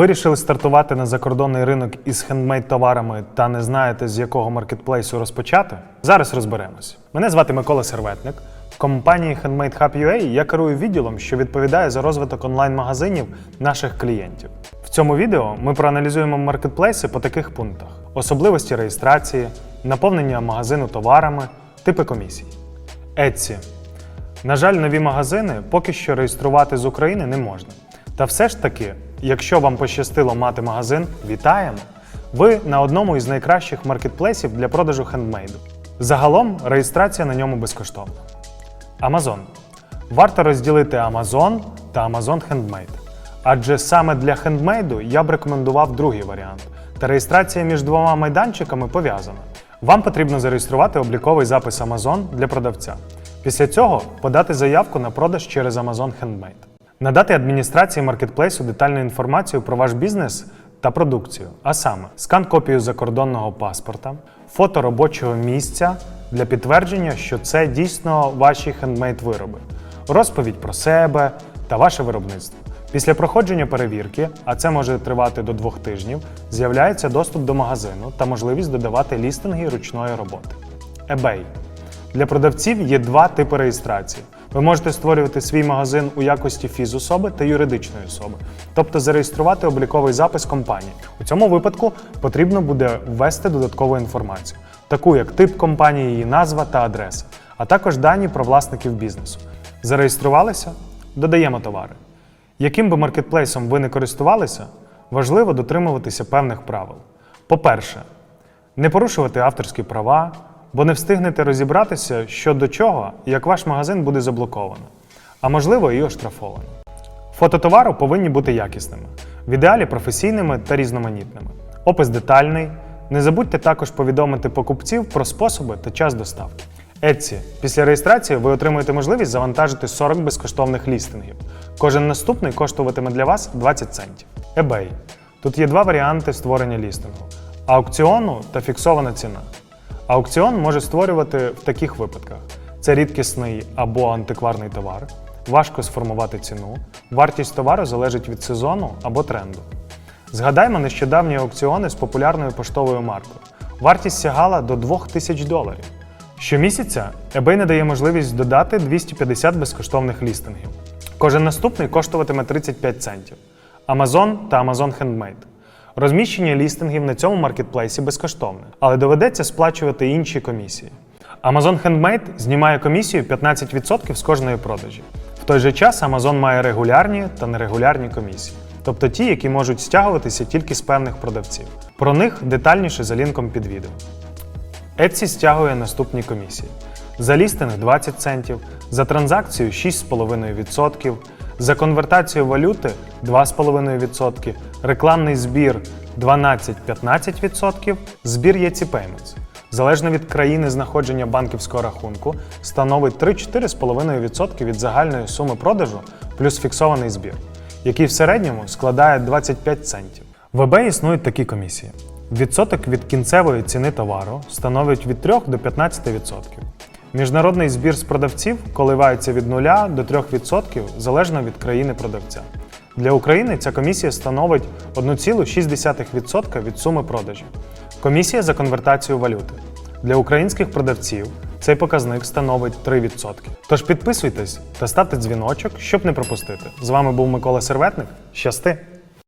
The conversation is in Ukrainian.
Вирішили стартувати на закордонний ринок із хендмейд товарами та не знаєте, з якого маркетплейсу розпочати? Зараз розберемось. Мене звати Микола Серветник. В компанії Handmade Hub UA я керую відділом, що відповідає за розвиток онлайн-магазинів наших клієнтів. В цьому відео ми проаналізуємо маркетплейси по таких пунктах: особливості реєстрації, наповнення магазину товарами, типи комісій. Etsy. На жаль, нові магазини поки що реєструвати з України не можна. Та все ж таки, якщо вам пощастило мати магазин, вітаємо! Ви на одному із найкращих маркетплейсів для продажу хендмейду. Загалом реєстрація на ньому безкоштовна. Amazon. Варто розділити Amazon та Amazon Handmade. Адже саме для хендмейду я б рекомендував другий варіант. Та реєстрація між двома майданчиками пов'язана. Вам потрібно зареєструвати обліковий запис Amazon для продавця. Після цього подати заявку на продаж через Amazon Handmade. Надати адміністрації маркетплейсу детальну інформацію про ваш бізнес та продукцію, а саме скан копію закордонного паспорта, фото робочого місця для підтвердження, що це дійсно ваші хендмейд вироби, розповідь про себе та ваше виробництво. Після проходження перевірки, а це може тривати до двох тижнів, з'являється доступ до магазину та можливість додавати лістинги ручної роботи. eBay. Для продавців є два типи реєстрації. Ви можете створювати свій магазин у якості фізособи та юридичної особи, тобто зареєструвати обліковий запис компанії. У цьому випадку потрібно буде ввести додаткову інформацію, таку як тип компанії, її назва та адреса, а також дані про власників бізнесу. Зареєструвалися? Додаємо товари. Яким би маркетплейсом ви не користувалися, важливо дотримуватися певних правил. По-перше, не порушувати авторські права, бо не встигнете розібратися, що до чого, як ваш магазин буде заблоковано, а можливо і оштрафовано. Фото товару повинні бути якісними, в ідеалі професійними та різноманітними. Опис детальний. Не забудьте також повідомити покупців про способи та час доставки. Etsy. Після реєстрації ви отримаєте можливість завантажити 40 безкоштовних лістингів. Кожен наступний коштуватиме для вас 20 центів. eBay. Тут є два варіанти створення лістингу: аукціону та фіксована ціна. Аукціон може створювати в таких випадках: це рідкісний або антикварний товар, важко сформувати ціну, вартість товару залежить від сезону або тренду. Згадаймо нещодавні аукціони з популярною поштовою маркою. Вартість сягала до 2000 доларів. Щомісяця eBay надає можливість додати 250 безкоштовних лістингів. Кожен наступний коштуватиме 35 центів. Amazon та Amazon Handmade. Розміщення лістингів на цьому маркетплейсі безкоштовне, але доведеться сплачувати інші комісії. Amazon Handmade знімає комісію 15% з кожної продажі. В той же час Amazon має регулярні та нерегулярні комісії, тобто ті, які можуть стягуватися тільки з певних продавців. Про них детальніше за лінком під відео. Etsy стягує наступні комісії: за лістинг 20 центів, за транзакцію 6,5%, за конвертацію валюти 2,5%, рекламний збір 12-15%, збір Etsy Payments. Залежно від країни знаходження банківського рахунку, становить 3-4,5% від загальної суми продажу плюс фіксований збір, який в середньому складає 25 центів. В eBay існують такі комісії. Відсоток від кінцевої ціни товару становить від 3 до 15%. Міжнародний збір з продавців коливається від 0 до 3% залежно від країни продавця. Для України ця комісія становить 1,6% від суми продажів. Комісія за конвертацію валюти. Для українських продавців цей показник становить 3%. Тож підписуйтесь та ставте дзвіночок, щоб не пропустити. З вами був Микола Серветник. Щасти!